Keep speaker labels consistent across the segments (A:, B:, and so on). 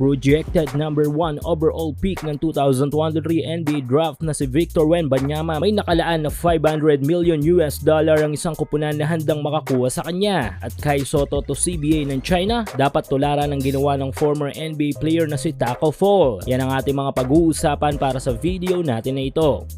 A: projected number 1 overall pick ng 2023 NBA draft na si Victor Wembanyama may nakalaan na 500 million US dollar ang isang kupunan na handang makakuha sa kanya. At kay Soto to CBA ng China, dapat tularan ang ginawa ng former NBA player na si Taco Fall. Yan ang ating mga pag-uusapan para sa video natin na ito.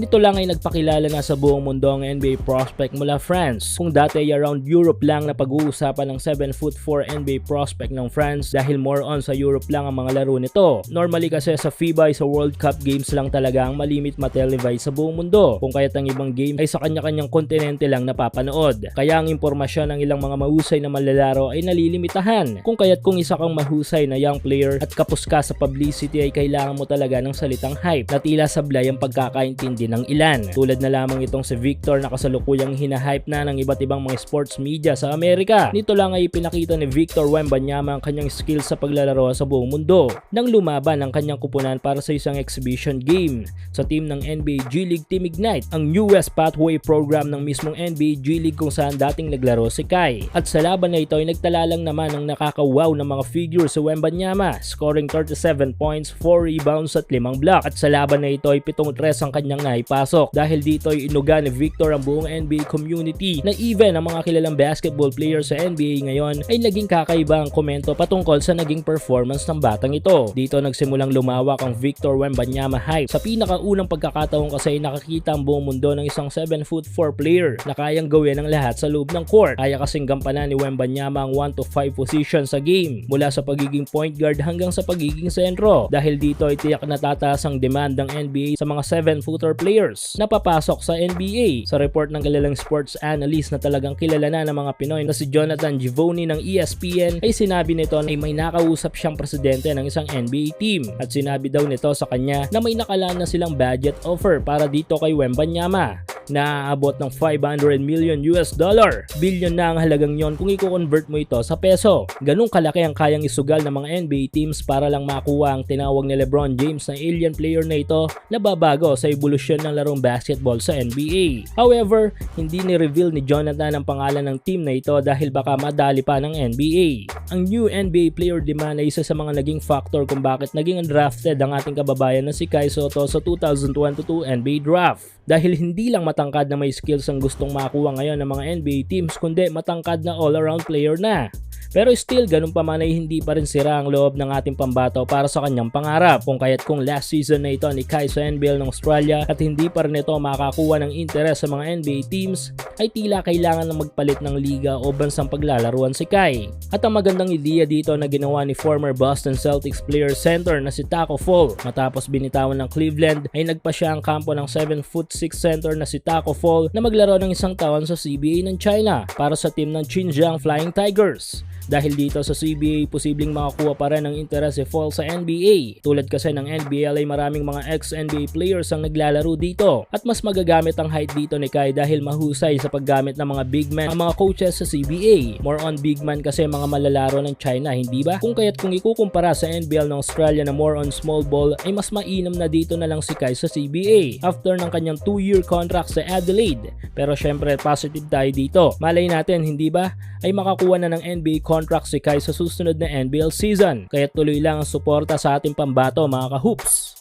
A: Nito lang ay nagpakilala na sa buong mundo ang NBA prospect mula France. Kung dati ay around Europe lang na pag-uusapan ng 7 foot 4 NBA prospect ng France dahil more on sa Europe lang ang mga laro nito. Normally kasi sa FIBA ay sa World Cup games lang talaga ang malimit matelevise sa buong mundo. Kung kaya't ang ibang game ay sa kanya-kanyang kontinente lang napapanood. Kaya ang impormasyon ng ilang mga mahusay na malalaro ay nalilimitahan. Kung kaya't kung isa kang mahusay na young player at kapos ka sa publicity ay kailangan mo talaga ng salitang hype na tila sablay ang pagkakaintindi ng ilan. Tulad na lamang itong si Victor na kasalukuyang hinahype na ng iba't ibang mga sports media sa Amerika. Nito lang ay pinakita ni Victor Wembanyama ang kanyang skills sa paglalaro sa buong mundo nang lumaban ang kanyang kupunan para sa isang exhibition game sa team ng NBA G League Team Ignite, ang US Pathway program ng mismong NBA G League kung saan dating naglaro si Kai. At sa laban na ito ay nagtala lang naman ng nakakawaw na mga figure sa Wembanyama, scoring 37 points, 4 rebounds at 5 block. At sa laban na ito ay 7-3 ang kanyang naipasok dahil dito ay inuga ni Victor ang buong NBA community na even ang mga kilalang basketball players sa NBA ngayon ay naging kakaiba ang komento patungkol sa naging performance ng batang ito. Dito nagsimulang lumawak ang Victor Wembanyama hype. Sa pinakaunang pagkakataon kasi ay nakakita ang buong mundo ng isang 7 foot 4 player na kayang gawin ang lahat sa loob ng court. Kaya kasing gampanan ni Wembanyama ang 1 to 5 position sa game mula sa pagiging point guard hanggang sa pagiging sentro dahil dito ay tiyak na tataas ang demand ng NBA sa mga 7 footer players na papasok sa NBA. Sa report ng kilalang sports analyst na talagang kilala na ng mga Pinoy na si Jonathan Givoni ng ESPN ay sinabi nito na may nakausap siyang presidente ng isang NBA team at sinabi daw nito sa kanya na may nakalaan na silang budget offer para dito kay Wembanyama na aabot ng 500 million US dollar. Billion na ang halagang yon kung i-convert mo ito sa peso. Ganong kalaki ang kayang isugal ng mga NBA teams para lang makuha ang tinawag ni LeBron James na alien player na ito na babago sa evolusyon ng larong basketball sa NBA. However, hindi ni-reveal ni Jonathan ang pangalan ng team na ito dahil baka madali pa ng NBA. Ang new NBA player demand ay isa sa mga naging factor kung bakit naging undrafted ang ating kababayan na si Kai Soto sa 2022 NBA draft. Dahil hindi lang matangkad na may skills ang gustong makuha ngayon ng mga NBA teams kundi matangkad na all-around player na. Pero still, ganun pa man ay hindi pa rin sira ang loob ng ating pambato para sa kanyang pangarap. Kung kaya't kung last season na ito ni Kai sa NBL ng Australia at hindi pa rin ito makakuha ng interes sa mga NBA teams, ay tila kailangan na magpalit ng liga o bansang paglalaruan si Kai. At ang magandang ideya dito na ginawa ni former Boston Celtics player center na si Taco Fall matapos binitawan ng Cleveland ay nagpa siya ang kampo ng 7 foot 6 center na si Taco Fall na maglaro ng isang taon sa CBA ng China para sa team ng Xinjiang Flying Tigers. Dahil dito sa CBA, posibleng makakuha pa rin ng interes si Fall sa NBA. Tulad kasi ng NBL ay maraming mga ex-NBA players ang naglalaro dito. At mas magagamit ang height dito ni Kai dahil mahusay sa paggamit ng mga big man ang mga coaches sa CBA. More on big man kasi mga malalaro ng China, hindi ba? Kung kaya't kung ikukumpara sa NBL ng Australia na more on small ball, ay mas mainam na dito na lang si Kai sa CBA. After ng kanyang 2-year contract sa Adelaide. Pero syempre positive tayo dito. Malay natin, hindi ba? Ay makakuha na ng NBA contract si Kai sa susunod na NBL season. Kaya tuloy lang ang suporta sa ating pambato mga ka-hoops.